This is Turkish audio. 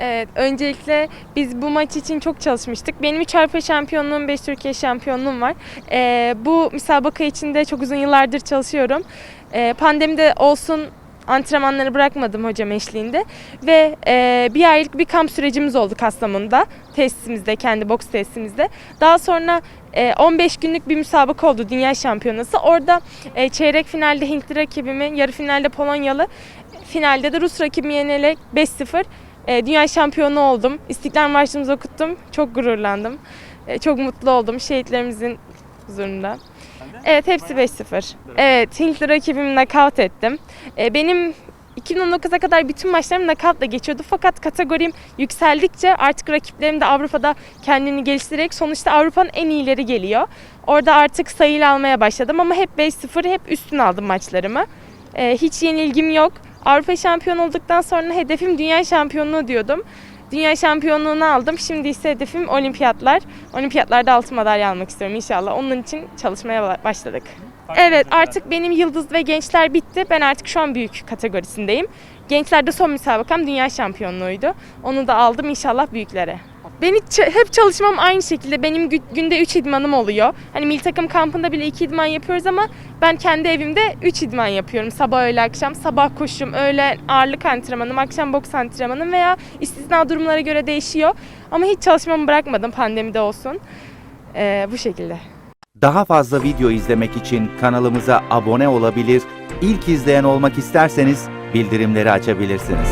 Evet, öncelikle biz bu maç için çok çalışmıştık. Benim 3 Avrupa şampiyonluğum, 5 Türkiye şampiyonluğum var. Ee, bu müsabaka için de çok uzun yıllardır çalışıyorum. Ee, pandemide olsun antrenmanları bırakmadım hocam eşliğinde. Ve e, bir aylık bir kamp sürecimiz oldu Kastamonu'da. Tesisimizde, kendi boks tesisimizde. Daha sonra e, 15 günlük bir müsabaka oldu Dünya Şampiyonası. Orada e, çeyrek finalde Hintli rakibimi, yarı finalde Polonyalı, finalde de Rus rakibimi yenerek 5-0 e, dünya şampiyonu oldum. İstiklal Marşımızı okuttum. Çok gururlandım. E, çok mutlu oldum şehitlerimizin huzurunda. Evet hepsi 5-0. Evet Hintli rakibimi nakavt ettim. E, benim 2019'a kadar bütün maçlarım nakavtla geçiyordu. Fakat kategorim yükseldikçe artık rakiplerim de Avrupa'da kendini geliştirerek sonuçta Avrupa'nın en iyileri geliyor. Orada artık sayıyla almaya başladım ama hep 5-0 hep üstün aldım maçlarımı. E, hiç yenilgim yok. Avrupa şampiyonu olduktan sonra hedefim dünya şampiyonluğu diyordum. Dünya şampiyonluğunu aldım. Şimdi ise hedefim olimpiyatlar. Olimpiyatlarda altın madalya almak istiyorum inşallah. Onun için çalışmaya ba- başladık. Evet artık benim yıldız ve gençler bitti. Ben artık şu an büyük kategorisindeyim. Gençlerde son müsabakam dünya şampiyonluğuydu. Onu da aldım inşallah büyüklere. Beni hep çalışmam aynı şekilde. Benim gü- günde 3 idmanım oluyor. Hani milli takım kampında bile 2 idman yapıyoruz ama ben kendi evimde 3 idman yapıyorum. Sabah öğle akşam. Sabah koşum, öğle ağırlık antrenmanım, akşam boks antrenmanım veya istisna durumlara göre değişiyor. Ama hiç çalışmamı bırakmadım pandemide olsun. Ee, bu şekilde. Daha fazla video izlemek için kanalımıza abone olabilir, ilk izleyen olmak isterseniz bildirimleri açabilirsiniz.